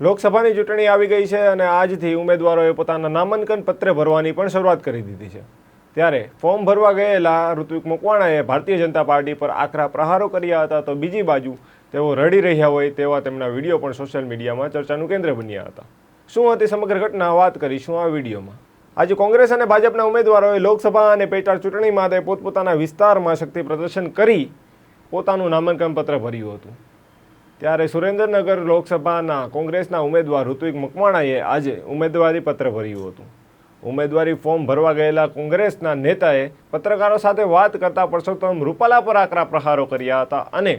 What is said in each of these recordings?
લોકસભાની ચૂંટણી આવી ગઈ છે અને આજથી ઉમેદવારોએ પોતાના નામાંકન પત્ર ભરવાની પણ શરૂઆત કરી દીધી છે. ત્યારે ફોર્મ ભરવા ગયેલા ઋત્વિક મકવાણાએ ભારતીય જનતા પાર્ટી પર આકરા પ્રહારો કર્યા હતા તો બીજી બાજુ તેઓ રડી રહ્યા હોય તેવા તેમના વીડિયો પણ સોશિયલ મીડિયામાં ચર્ચાનું કેન્દ્ર બન્યા હતા. શું હતી સમગ્ર ઘટના? વાત કરીશું આ વિડીયોમાં. આજે કોંગ્રેસ અને ભાજપના ઉમેદવારોએ લોકસભા અને પેટા ચૂંટણી માટે પોતપોતાના વિસ્તારમાં શક્તિ પ્રદર્શન કરી પોતાનું નામાંકન પત્ર ભર્યું હતું. ત્યારે સુરેન્દ્રનગર લોકસભાના કોંગ્રેસના ઉમેદવાર ઋત્વિક મકવાણાએ આજે ઉમેદવારી પત્ર ભર્યું હતું. ઉમેદવારી ફોર્મ ભરવા ગયેલા કોંગ્રેસના નેતાએ પત્રકારો સાથે વાત કરતા પરસોત્તમ રૂપાલા પર આકરા પ્રહારો કર્યા હતા અને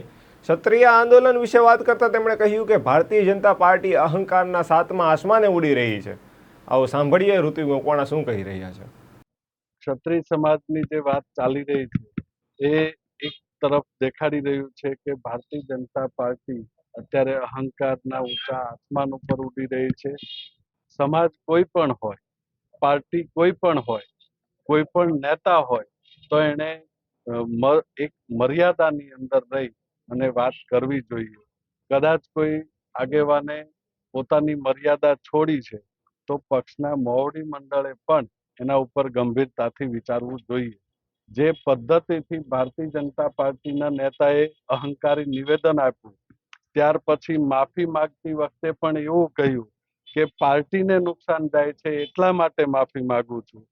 ક્ષત્રિય આંદોલન વિશે વાત કરતા તેમણે કહ્યું કે ભારતીય જનતા પાર્ટી અહંકારના સાતમા આસમાને ઉડી રહી છે. આવો સાંભળીએ ઋત્વિક મકવાણા શું કહી રહ્યા છે. ક્ષત્રિય સમાજની જે વાત ચાલી રહી છે, એ તરફ દેખાડી રહ્યું છે કે ભારતીય જનતા પાર્ટી અત્યારે અહંકારના ઊંચા આસમાન ઉપર ઉડી રહી છે. સમાજ કોઈ પણ હોય, પાર્ટી કોઈ પણ હોય, કોઈ પણ નેતા હોય, તો એને એક મર્યાદાની અંદર રહી અને વાત કરવી જોઈએ. કદાચ કોઈ આગેવાને પોતાની મર્યાદા છોડી છે, તો પક્ષના મોવડી મંડળે પણ એના ઉપર ગંભીરતાથી વિચારવું જોઈએ. જે પદ્ધતિથી ભારતીય જનતા પાર્ટીના નેતાએ અહંકારી નિવેદન આપ્યું. ત્યાર પછી માફી માંગતી વખતે પણ એવું કહ્યું કે, પાર્ટીને નુકસાન જાય છે એટલા માટે માફી માંગુ છું.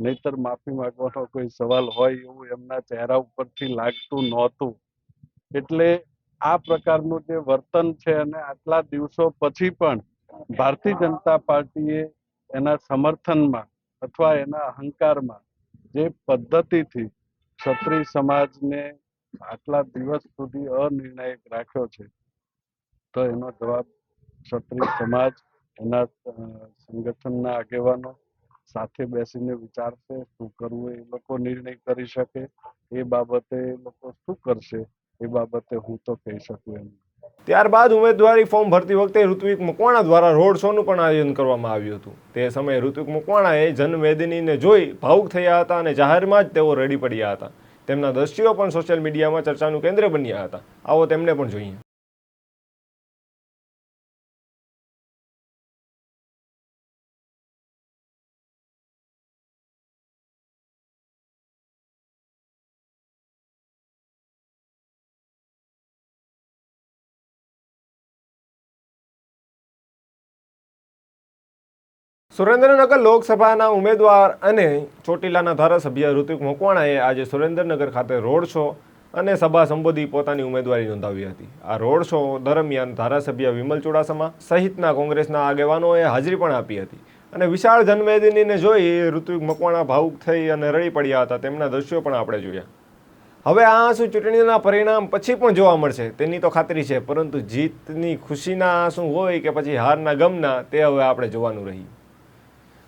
નહીતર માફી માંગવાનો કોઈ સવાલ હોય એવું એમના ચહેરા ઉપરથી લાગતું નહોતું. એટલે આ પ્રકારનું જે વર્તન છે અને આટલા દિવસો પછી પણ ભારતીય જનતા પાર્ટીએ એના સમર્થનમાં અથવા એના અહંકારમાં જે પદ્ધતિથી ક્ષત્રિય સમાજને આટલા દિવસ સુધી અનિર્ણાયક રાખ્યો છે, તો એનો જવાબ ક્ષત્રિય સમાજ, એના સંગઠનના આગેવાનો સાથે બેસીને વિચારશે, શું કરવું એ લોકો નિર્ણય કરી શકે, એ બાબતે એ લોકો શું કરશે, એ બાબતે હું તો કહી શકું એમ. ત્યારબાદ ઉમેદવારી ફોર્મ ભરતી વખતે ઋત્વિક મકવાણા દ્વારા રોડ શોનું પણ આયોજન કરવામાં આવ્યું હતું. તે સમયે ઋત્વિક મકવાણાએ જનવેદનીને જોઈ ભાવુક થયા હતા અને જાહેરમાં જ તેઓ રડી પડ્યા હતા. તેમના દ્રશ્યો પણ સોશિયલ મીડિયામાં ચર્ચાનું કેન્દ્ર બન્યા હતા. આવો તેમને પણ જોઈએ. સુરેન્દ્રનગર લોકસભાના ઉમેદવાર અને ચોટીલાના ધારાસભ્ય ઋતિક મકવાણાએ આજે સુરેન્દ્રનગર ખાતે રોડ શો અને સભા સંબોધી પોતાની ઉમેદવારી નોંધાવી હતી. આ રોડ શો દરમિયાન ધારાસભ્ય વિમલ ચુડાસમા સહિતના કોંગ્રેસના આગેવાનોએ હાજરી પણ આપી હતી અને વિશાળ જનમેદનીને જોઈ ઋત્વિક મકવાણા ભાવુક થઈ અને રડી પડ્યા હતા. તેમના દ્રશ્યો પણ આપણે જોયા. હવે આ આંસુ ચૂંટણીના પરિણામ પછી પણ જોવા મળશે. તેની તો ખાતરી છે, પરંતુ જીતની ખુશીના આંસુ હોય કે પછી હારના ગમના તે હવે આપણે જોવાનું રહ્યું.